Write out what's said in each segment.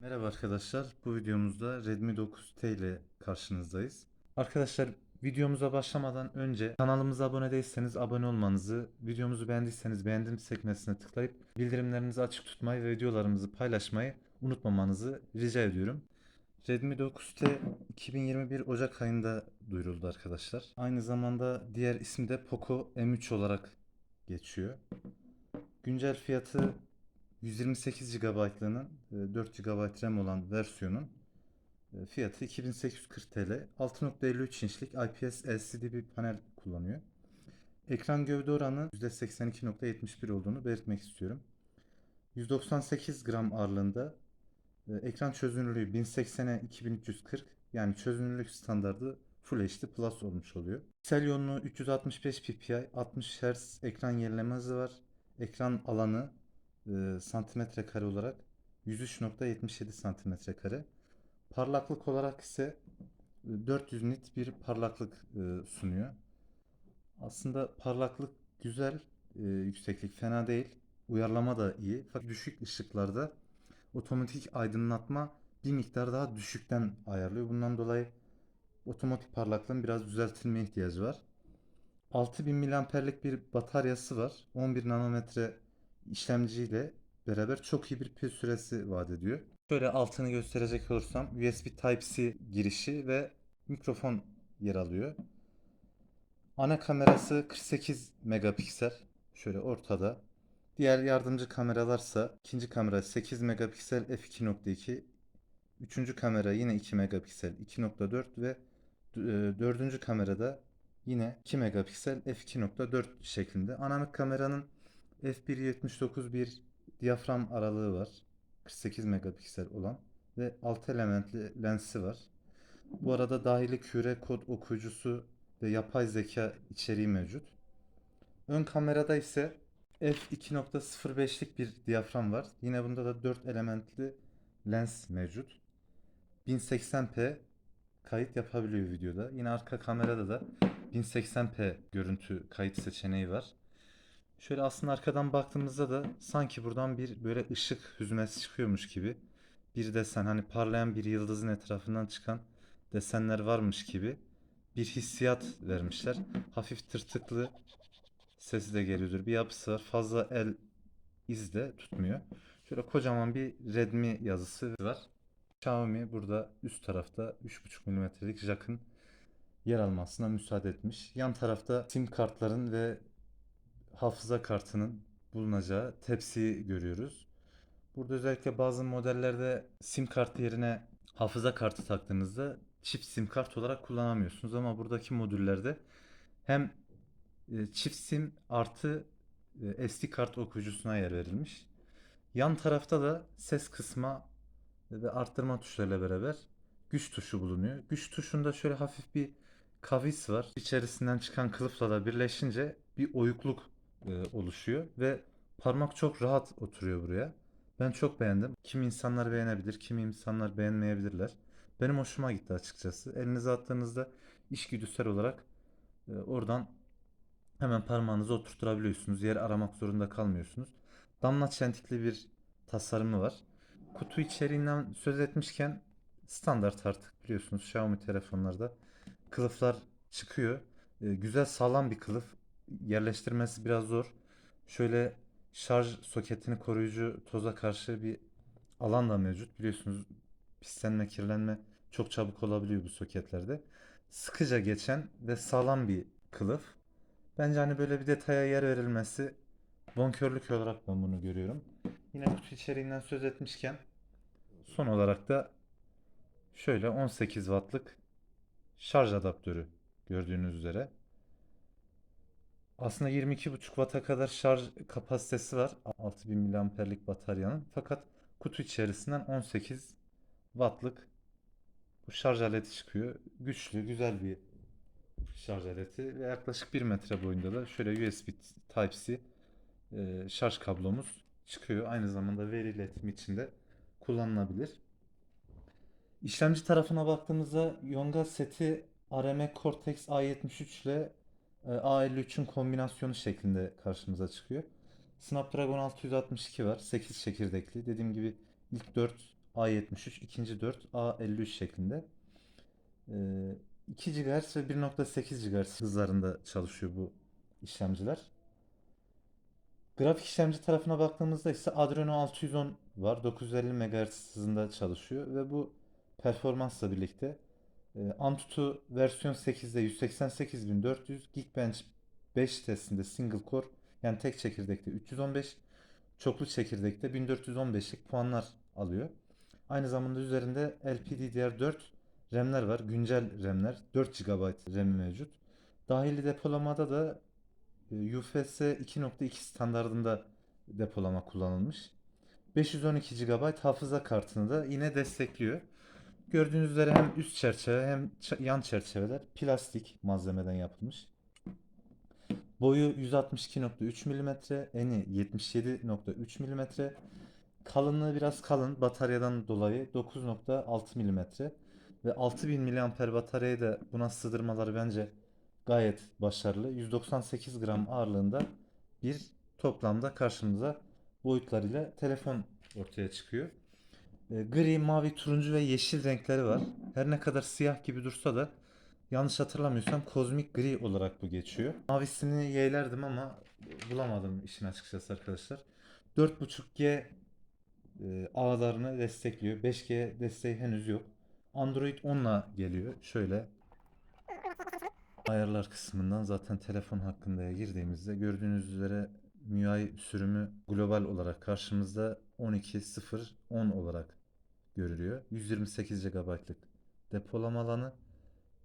Merhaba arkadaşlar. Bu videomuzda Redmi 9T ile karşınızdayız. Arkadaşlar videomuza başlamadan önce kanalımıza abone değilseniz abone olmanızı, videomuzu beğendiyseniz beğendim sekmesine tıklayıp bildirimlerinizi açık tutmayı ve videolarımızı paylaşmayı unutmamanızı rica ediyorum. Redmi 9T 2021 Ocak ayında duyuruldu arkadaşlar. Aynı zamanda diğer ismi de Poco M3 olarak geçiyor. Güncel fiyatı 128 GB'lığının 4 GB RAM olan versiyonun fiyatı 2840 TL. 6.53 inçlik IPS LCD bir panel kullanıyor. Ekran gövde oranı %82.71 olduğunu belirtmek istiyorum. 198 gram ağırlığında e, ekran çözünürlüğü 1080'e 2340 yani çözünürlük standardı Full HD Plus olmuş oluyor. Piksel yoğunluğu 365 ppi, 60 Hz ekran yenileme hızı var. Ekran alanı e, santimetre kare olarak 103.77 santimetre kare. Parlaklık olarak ise e, 400 nit bir parlaklık e, sunuyor. Aslında parlaklık güzel, e, yükseklik fena değil. Uyarlama da iyi. Fakat düşük ışıklarda otomatik aydınlatma bir miktar daha düşükten ayarlıyor. Bundan dolayı otomatik parlaklığın biraz düzeltilmeye ihtiyacı var. 6000 mAh'lik bir bataryası var. 11 nanometre işlemciyle beraber çok iyi bir pil süresi vaat ediyor. Şöyle altını gösterecek olursam USB Type-C girişi ve mikrofon yer alıyor. Ana kamerası 48 megapiksel. Şöyle ortada. Diğer yardımcı kameralarsa ikinci kamera 8 megapiksel f2.2, üçüncü kamera yine 2 megapiksel 2.4 ve e, dördüncü kamerada yine 2 megapiksel f2.4 şeklinde. Ana kameranın f1.79 bir diyafram aralığı var. 48 megapiksel olan ve 6 elementli lensi var. Bu arada dahili küre kod okuyucusu ve yapay zeka içeriği mevcut. Ön kamerada ise f2.05'lik bir diyafram var. Yine bunda da 4 elementli lens mevcut. 1080p kayıt yapabiliyor videoda. Yine arka kamerada da 1080p görüntü kayıt seçeneği var. Şöyle aslında arkadan baktığımızda da sanki buradan bir böyle ışık hüzmesi çıkıyormuş gibi bir desen hani parlayan bir yıldızın etrafından çıkan desenler varmış gibi bir hissiyat vermişler. Hafif tırtıklı sesi de geliyordur. Bir yapısı var. Fazla el iz de tutmuyor. Şöyle kocaman bir Redmi yazısı var. Xiaomi burada üst tarafta 3.5 mm'lik jack'ın yer almasına müsaade etmiş. Yan tarafta sim kartların ve hafıza kartının bulunacağı tepsiyi görüyoruz. Burada özellikle bazı modellerde sim kart yerine hafıza kartı taktığınızda çift sim kart olarak kullanamıyorsunuz ama buradaki modüllerde hem e, çift sim artı e, SD kart okuyucusuna yer verilmiş. Yan tarafta da ses kısma ve arttırma tuşlarıyla beraber güç tuşu bulunuyor. Güç tuşunda şöyle hafif bir kavis var. İçerisinden çıkan kılıfla da birleşince bir oyukluk e, oluşuyor ve parmak çok rahat oturuyor buraya. Ben çok beğendim. Kimi insanlar beğenebilir, kimi insanlar beğenmeyebilirler. Benim hoşuma gitti açıkçası. Elinize attığınızda işgüdüsel olarak e, oradan hemen parmağınızı oturtturabiliyorsunuz. Yer aramak zorunda kalmıyorsunuz. Damla çentikli bir tasarımı var. Kutu içeriğinden söz etmişken standart artık biliyorsunuz Xiaomi telefonlarda kılıflar çıkıyor. E, güzel sağlam bir kılıf. Yerleştirmesi biraz zor. Şöyle şarj soketini koruyucu toza karşı bir alan da mevcut. Biliyorsunuz pislenme, kirlenme çok çabuk olabiliyor bu soketlerde. Sıkıca geçen ve sağlam bir kılıf. Bence hani böyle bir detaya yer verilmesi bonkörlük olarak ben bunu görüyorum. Yine kutu içeriğinden söz etmişken son olarak da şöyle 18 wattlık şarj adaptörü gördüğünüz üzere. Aslında 22,5 Watt'a kadar şarj kapasitesi var 6000 mAh'lik bataryanın. Fakat kutu içerisinden 18 Watt'lık bu şarj aleti çıkıyor. Güçlü, güzel bir şarj aleti ve yaklaşık 1 metre boyunda da şöyle USB Type-C e, şarj kablomuz çıkıyor. Aynı zamanda veri iletimi için de kullanılabilir. İşlemci tarafına baktığımızda Yonga seti ARM Cortex A73 ile A53'ün kombinasyonu şeklinde karşımıza çıkıyor. Snapdragon 662 var. 8 çekirdekli. Dediğim gibi ilk 4 A73, ikinci 4 A53 şeklinde. E, 2 GHz ve 1.8 GHz hızlarında çalışıyor bu işlemciler. Grafik işlemci tarafına baktığımızda ise Adreno 610 var. 950 MHz hızında çalışıyor ve bu performansla birlikte e, Antutu versiyon 8'de 188400, Geekbench 5 testinde single core yani tek çekirdekte 315, çoklu çekirdekte 1415'lik puanlar alıyor. Aynı zamanda üzerinde LPDDR4 RAM'ler var. Güncel RAM'ler. 4 GB RAM mevcut. Dahili depolamada da e, UFS 2.2 standardında depolama kullanılmış. 512 GB hafıza kartını da yine destekliyor. Gördüğünüz üzere hem üst çerçeve hem yan çerçeveler plastik malzemeden yapılmış. Boyu 162.3 mm, eni 77.3 mm. Kalınlığı biraz kalın bataryadan dolayı 9.6 mm ve 6000 mAh bataryayı da buna sığdırmaları bence gayet başarılı. 198 gram ağırlığında bir toplamda karşımıza boyutlarıyla telefon ortaya çıkıyor. E, Gri, mavi, turuncu ve yeşil renkleri var. Her ne kadar siyah gibi dursa da yanlış hatırlamıyorsam kozmik gri olarak bu geçiyor. Mavisini yeğlerdim ama bulamadım işin açıkçası arkadaşlar. 4.5G e, ağlarını destekliyor. 5G desteği henüz yok. Android 10'la geliyor. Şöyle ayarlar kısmından zaten telefon hakkında girdiğimizde gördüğünüz üzere MIUI sürümü global olarak karşımızda 12.0.10 olarak görülüyor. 128 GB'lık depolama alanı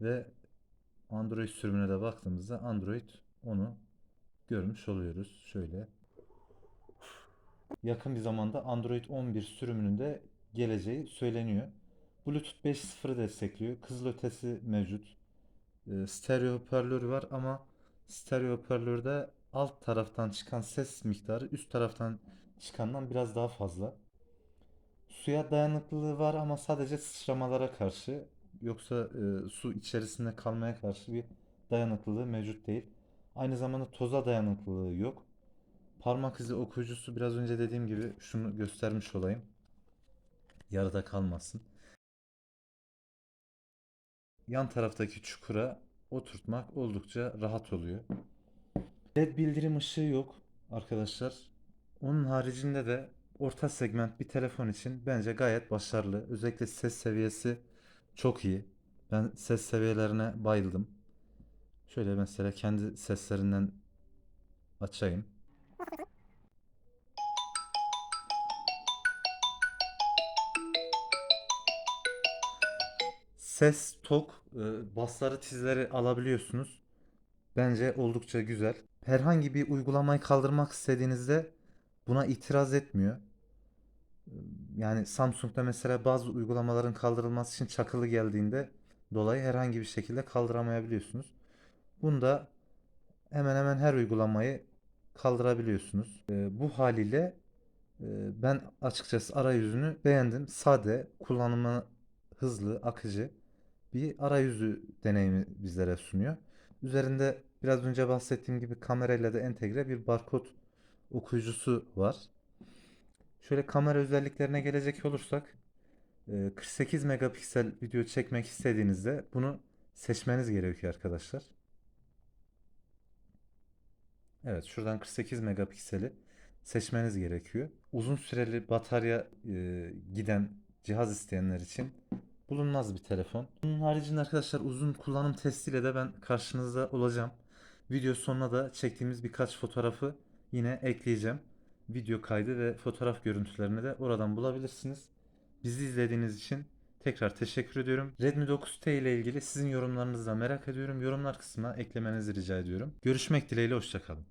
ve Android sürümüne de baktığımızda Android 10'u görmüş oluyoruz. Şöyle yakın bir zamanda Android 11 sürümünün de geleceği söyleniyor. Bluetooth 5.0'ı destekliyor. Kızılötesi mevcut. E, stereo hoparlörü var ama stereo hoparlörde alt taraftan çıkan ses miktarı üst taraftan çıkandan biraz daha fazla. Suya dayanıklılığı var ama sadece sıçramalara karşı yoksa e, su içerisinde kalmaya karşı bir dayanıklılığı mevcut değil. Aynı zamanda toza dayanıklılığı yok. Parmak izi okuyucusu biraz önce dediğim gibi şunu göstermiş olayım. Yarıda kalmasın. Yan taraftaki çukura oturtmak oldukça rahat oluyor. LED bildirim ışığı yok arkadaşlar. Onun haricinde de orta segment bir telefon için bence gayet başarılı. Özellikle ses seviyesi çok iyi. Ben ses seviyelerine bayıldım. Şöyle mesela kendi seslerinden açayım. Ses tok, e, basları tizleri alabiliyorsunuz. Bence oldukça güzel. Herhangi bir uygulamayı kaldırmak istediğinizde buna itiraz etmiyor. Yani Samsung'da mesela bazı uygulamaların kaldırılması için çakılı geldiğinde dolayı herhangi bir şekilde kaldıramayabiliyorsunuz. Bunda hemen hemen her uygulamayı kaldırabiliyorsunuz. E, bu haliyle e, ben açıkçası arayüzünü beğendim. Sade, kullanımı hızlı, akıcı bir arayüzü deneyimi bizlere sunuyor. Üzerinde biraz önce bahsettiğim gibi kamerayla da entegre bir barkod okuyucusu var. Şöyle kamera özelliklerine gelecek olursak e, 48 megapiksel video çekmek istediğinizde bunu seçmeniz gerekiyor arkadaşlar. Evet şuradan 48 megapikseli seçmeniz gerekiyor. Uzun süreli batarya e, giden cihaz isteyenler için bulunmaz bir telefon. Bunun haricinde arkadaşlar uzun kullanım testiyle de ben karşınızda olacağım. Video sonuna da çektiğimiz birkaç fotoğrafı yine ekleyeceğim. Video kaydı ve fotoğraf görüntülerini de oradan bulabilirsiniz. Bizi izlediğiniz için tekrar teşekkür ediyorum. Redmi 9T ile ilgili sizin yorumlarınızı da merak ediyorum. Yorumlar kısmına eklemenizi rica ediyorum. Görüşmek dileğiyle hoşçakalın.